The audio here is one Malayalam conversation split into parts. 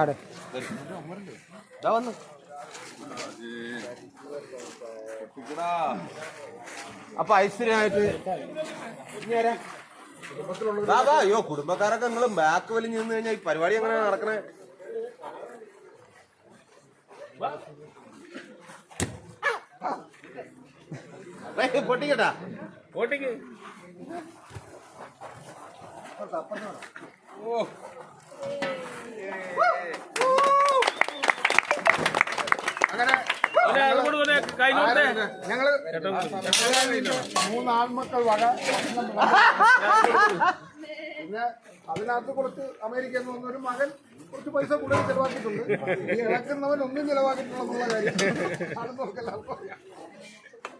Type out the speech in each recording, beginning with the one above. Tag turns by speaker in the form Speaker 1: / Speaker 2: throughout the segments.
Speaker 1: ആടെ
Speaker 2: ഇതാ വന്നു. അപ്പൊ ഐശ്വര്യമായിട്ട് അയ്യോ കുടുംബക്കാരൊക്കെ നിങ്ങൾ ബാക്ക് വലിഞ്ഞ് നിന്ന് കഴിഞ്ഞാൽ ഈ പരിപാടി എങ്ങനെ നടക്കണേ? പൊട്ടിക്കട്ടാ. പൊട്ടിക്കട്ടാ
Speaker 3: ഓട്ടിക്ക്
Speaker 4: അങ്ങനെ
Speaker 3: അതെ, അത് കൊണ്ട് കൊണ്ട് കൈ നോട്ടേ
Speaker 4: ഞങ്ങൾ മൂന്ന് ആൺമക്കൾ വക. പിന്നെ അതിനകത്ത് കുറച്ച് അമേരിക്കയിൽ നിന്ന് വന്നൊരു മകൻ കുറച്ച് പൈസ കൂടുതൽ ചെലവാക്കിയിട്ടുണ്ട്. ഈ ഇളക്കുന്നവൻ ഒന്നും ചെലവാക്കിയിട്ടുള്ള കാര്യം. അത്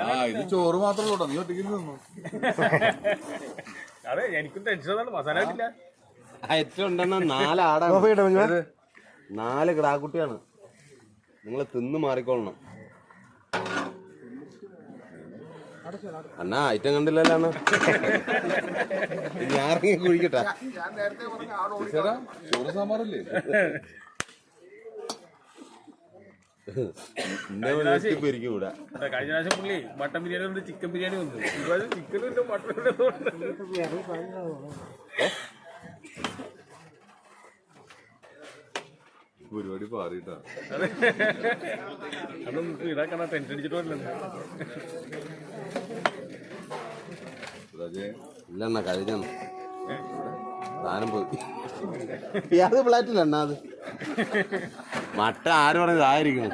Speaker 2: ആ
Speaker 5: ഇത് ചോറ് മാത്രമേ ഉള്ളൂ. നീ ഒറ്റയ്ക്ക് നിന്നു
Speaker 3: അതെ എനിക്കും ടെൻഷൻ മസാല
Speaker 2: ഉണ്ടെന്ന നാല് കിടാക്കുട്ടിയാണ്. നിങ്ങൾ തിന്ന് മാറിക്കൊള്ളണം അണ്ണാ ഐറ്റം കണ്ടില്ലല്ലോ അണ്ണാ. ഞാൻ ഇറങ്ങി കുഴിക്കട്ടെ
Speaker 5: ചോറ് സാമ്പാറല്ലേ
Speaker 3: കഴിഞ്ഞ പ്രാവശ്യം പുള്ളി മട്ടൻ ബിരിയാണി ഉണ്ട് ചിക്കൻ ബിരിയാണി ഉണ്ട് ഇപ്രാവശ്യം ചിക്കനും ഉണ്ട് മട്ടനും ഉണ്ട്
Speaker 5: പരിപാടി പാറിയിട്ടാ.
Speaker 3: അതൊന്നും ഇടാക്കണ ടെൻഷൻ അടിച്ചിട്ട് വരില്ല
Speaker 5: രാജേ.
Speaker 2: ഇല്ലണ്ണ കഴിഞ്ഞാണ് സാധനം പോയി. അത് പ്ലാറ്റില്ല അണ്ണാ അത്. മട്ട ആര് പറഞ്ഞത്? ആയിരിക്കണം.